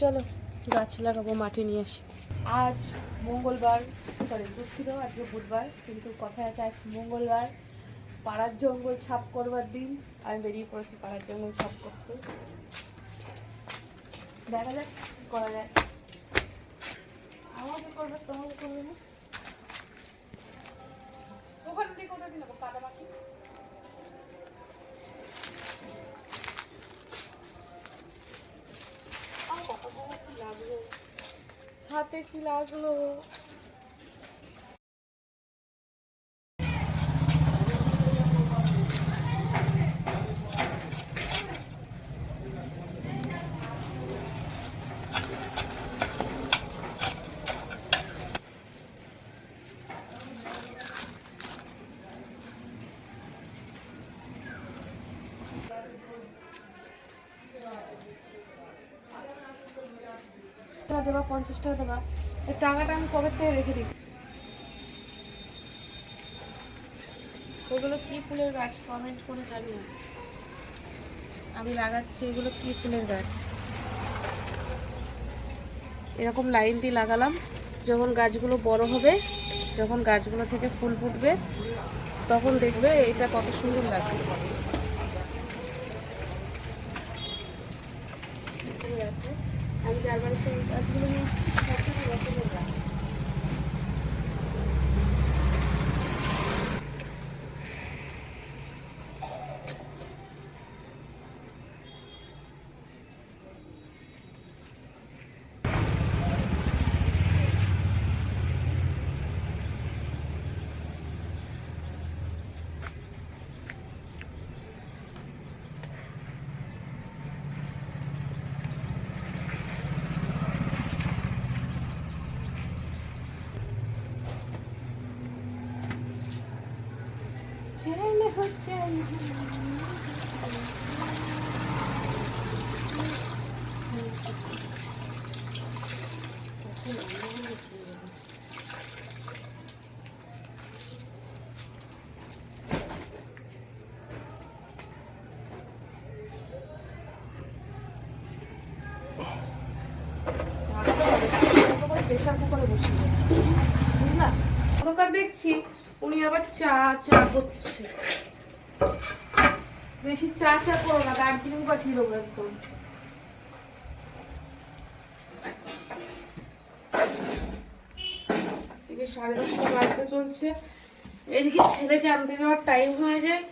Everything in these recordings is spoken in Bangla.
চলো, গাছ লাগাবো, মাটি নিয়ে আসি। আজ মঙ্গলবার সরি দুঃখিত, আজকে বুধবার, কিন্তু কথায় আছে, আজ মঙ্গলবার, পাড়ার জঙ্গল ছাপ করবার দিন। আমি বেরিয়ে পড়েছি পাড়ার জঙ্গল ছাপ করতে। দেখা যাক করা যায়। আমাকে করবে তোমাকে করবে না? হাতে কি লাগল? টাকা পঞ্চাশ টাকা দেবা টাকাটা আমি কবে থেকে রেখে দিই এগুলো কি ফুলের গাছ? কমেন্ট করে জানিও। আমি লাগাচ্ছি এগুলো কি ফুলের গাছ? এরকম লাইন দিয়ে লাগালাম, যখন গাছগুলো বড় হবে, যখন গাছগুলো থেকে ফুল ফুটবে, তখন দেখবে এটা কত সুন্দর লাগবে। আছে আমি এই গাছগুলো নিয়ে এসেছি সব থেকে গাছ। প্রেশার কুকারে বসিয়ে। বুঝলা দেখছি উনি আবার চা চা করছে। বেশি চা চা করো না, দার্জিলিং পাঠিয়ে দেবো একদম সাড়ে দশটা বাজতে চলছে। এদিকে ছেলেকে আনতে যাওয়ার টাইম হয়ে যায়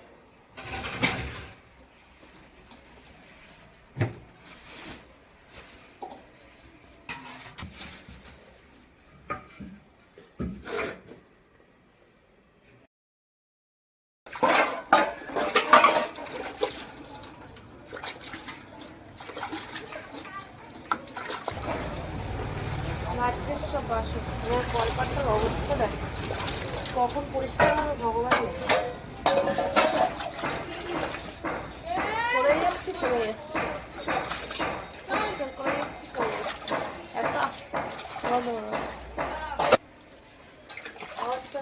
রাজ্যের সব আমার কলপাটার অবস্থা দেখ। কখন পরিষ্কার হবে ভগবান। পড়ে যাচ্ছি পড়ে যাচ্ছি। পরিষ্কার করে যাচ্ছি, পড়ে যাচ্ছি। এত করো। আওয়াজটা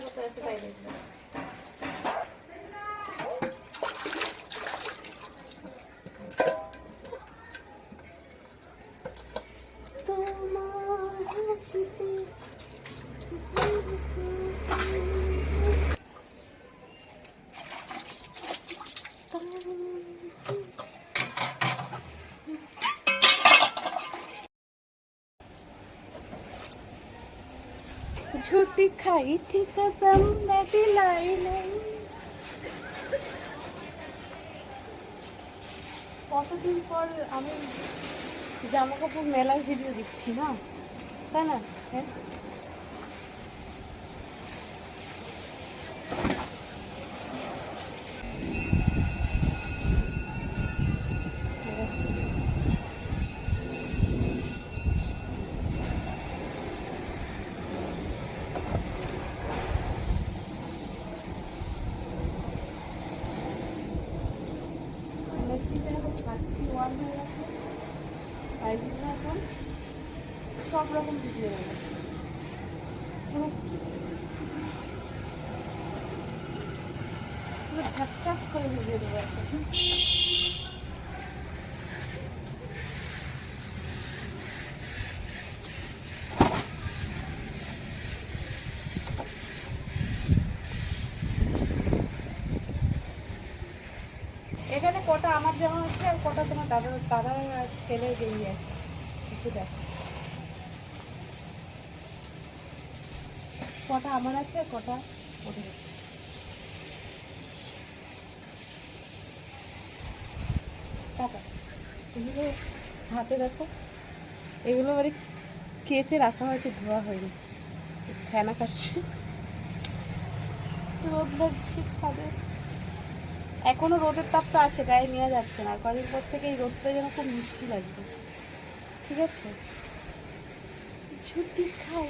হাসিতে झूठी खाई थी कसम मैं दिलाई नहीं কতদিন পর আমি জামা কাপড় মেলার ভিডিও দিচ্ছি না তাই না হ্যাঁ প্রাইসগুলো এখন সব রকম ভিডিও গেল পুরো করে ভিডিও দেওয়া আছে জামা আছে আর কটা তোমার দাদা দাদা ছেলে বেরিয়ে আছে। একটু দেখো। কটা আমার আছে আর কটা ওদের আছে। এগুলো হাতে দেখো। এগুলো মানে কেচে রাখা হয়েছে, ধোয়া হয়নি। ফেনা কাটছে। রোদ লাগছে, ছাদে। এখনও রোদের তাপ তো আছে, গায়ে নেওয়া যাচ্ছে না। কদিন পর থেকে এই রোদটা যেন খুব মিষ্টি লাগবে। ঠিক আছে? ছুটি খাই